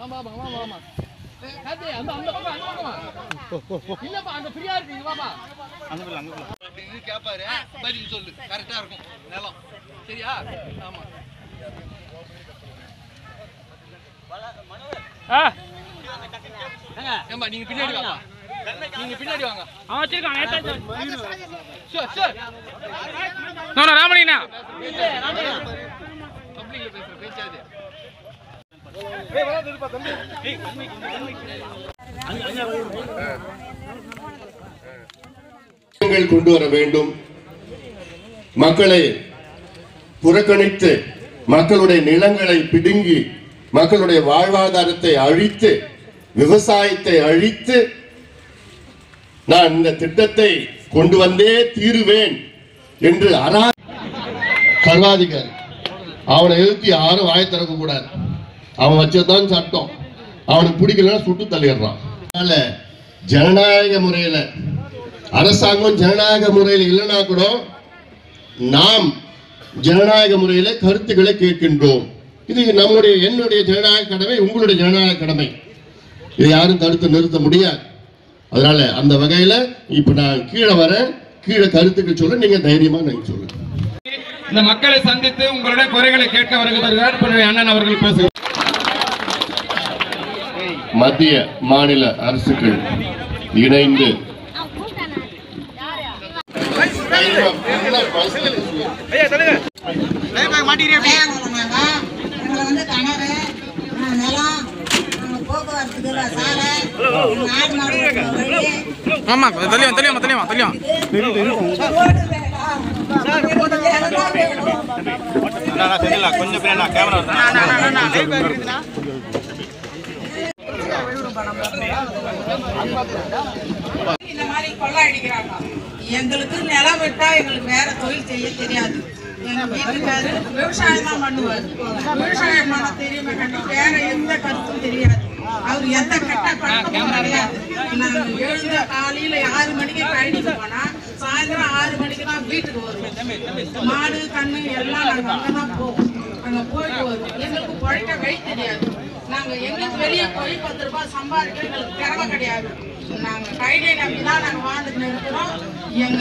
ஆமா ஆமா ஆமா ஆமா கார்த்தி, அந்த அந்த பக்கம் அந்த பக்கமா இல்லப்பா அந்த ஃப்ரீயா இருக்கு இங்க வாப்பா. இது கேப்பாரு. பதில் சொல்லு. கரெக்டா இருக்கும். நிலம். சரியா? ஆமா. நீங்க பின்னாடி வாங்க. நீங்க பின்னாடி வாங்க. அவன் பப்ளிக்ல பேசுற பேசாது திட்டங்கள் கொண்டு வர வேண்டும். மக்களை புறக்கணித்து மக்களுடைய நிலங்களை பிடுங்கி மக்களுடைய வாழ்வாதாரத்தை அழித்து விவசாயத்தை அழித்து நான் இந்த திட்டத்தை கொண்டு வந்தே தீருவேன் என்று அரா சர்வாதிகாரி அவனை எழுத்தி யாரும் வாய் திறக்க கூடாது அவன் வச்சதான் சட்டம். அவனுக்கு பிடிக்கலன்னா சுட்டு தள்ளிடுறான். அதனால ஜனநாயக முறையில அரசாங்கம் ஜனநாயக முறையில் இல்லைன்னா கூட நாம் ஜனநாயக முறையில கருத்துக்களை கேட்கின்றோம். இது நம்முடைய என்னுடைய ஜனநாயக கடமை உங்களுடைய ஜனநாயக கடமை. இதை யாரும் தடுத்து நிறுத்த முடியாது. அதனால அந்த வகையில இப்ப நான் கீழே வரேன். கீழே கருத்துக்கள் சொல்ல நீங்க தைரியமா நீங்க சொல்லுங்க. இந்த மக்களை சந்தித்து உங்களுடைய குறைகளை கேட்க வருகிறார் அண்ணன் அவர்கள் பேசுகிறார். மத்திய மாநில அரசுகள் இணைந்து ஆமா தெரியும் தெரியும் தெரியும் தெரியும். கொஞ்சம் கேமரா இந்த மாதிரி கொள்ளை அடிக்கிறாங்க. எங்களுக்கு நிலம் விட்டா எங்களுக்கு வேற தொழில் செய்ய தெரியாது. எங்க வீட்டுக்காரு விவசாயம் தான் பண்ணுவார். விவசாயம் பண்ண தெரியுமே கண்டி வேற எந்த கருத்தும் தெரியாது. அவர் எந்த கெட்ட பழக்கமும் கிடையாது. நாங்கள் எழுந்த காலையில ஆறு மணிக்கு கழனிக்கு போனா சாயந்தரம் ஆறு மணிக்கு தான் வீட்டுக்கு வருவோம். மாடு கண்ணு எல்லாம் நாங்க அங்கதான் போவோம். அங்க போயிட்டு வருவோம். எங்களுக்கு பழைக்க வழி தெரியாது. நாங்க எங்களுக்கு வெளியே போய் பத்து ரூபாய் சம்பாதிக்க எங்களுக்கு திறமை கிடையாது. நாங்க கைடை நம்பி தான் நாங்க வாழ்ந்துட்டு இருக்கிறோம். எங்க